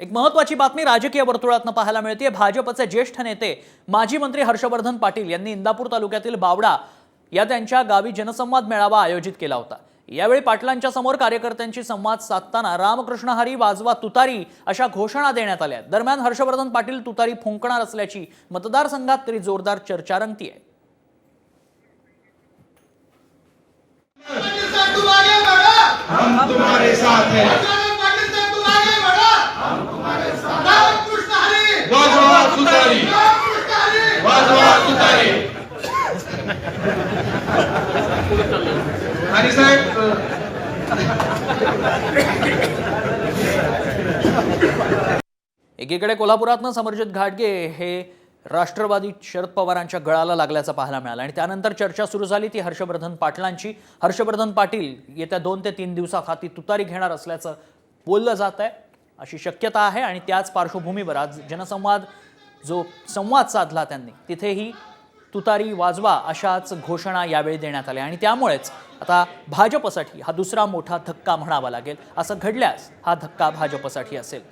एक महत्वाची बातमी राजकीय वर्तुळातनं पाहायला मिळते भाजपचे ज्येष्ठ नेते माजी मंत्री हर्षवर्धन पाटील यांनी इंदापूर तालुक्यातील बावडा या त्यांच्या गावी जनसंवाद मेळावा आयोजित केला होता. यावेळी पाटलांच्या समोर कार्यकर्त्यांशी संवाद साधताना रामकृष्ण हरी वाजवा तुतारी अशा घोषणा देण्यात आल्या. दरम्यान हर्षवर्धन पाटील तुतारी फुंकणार असल्याची मतदारसंघात तरी जोरदार चर्चा रंगती आहे तुम आगे बढ़ो हम तुम्हारे साथ हैं पाकिस्तान तुम आगे बढ़ो हम तुम्हारे साथ रामकृष्ण हरी वाजवा तुतारी रामकृष्ण हरी वाजवा तुतारी आणि साहेब एकीकडे कोल्हापुरातनं समरजित घाटगे हे राष्ट्रवादी शरद पवारांच्या गळाला लागल्याचं पाहायला मिळालं. आणि त्यानंतर चर्चा सुरू झाली ती हर्षवर्धन पाटलांची. हर्षवर्धन पाटील येत्या दोन ते तीन दिवसात हाती तुतारी घेणार असल्याचं बोललं जात आहे. अशी शक्यता आहे आणि त्याच पार्श्वभूमीवर आज जनसंवाद जो संवाद साधला त्यांनी तिथेही तुतारी वाजवा अशाच घोषणा यावेळी देण्यात आल्या. आणि त्यामुळेच आता भाजपसाठी हा दुसरा मोठा धक्का म्हणावा लागेल. असं घडल्यास हा धक्का भाजपसाठी असेल.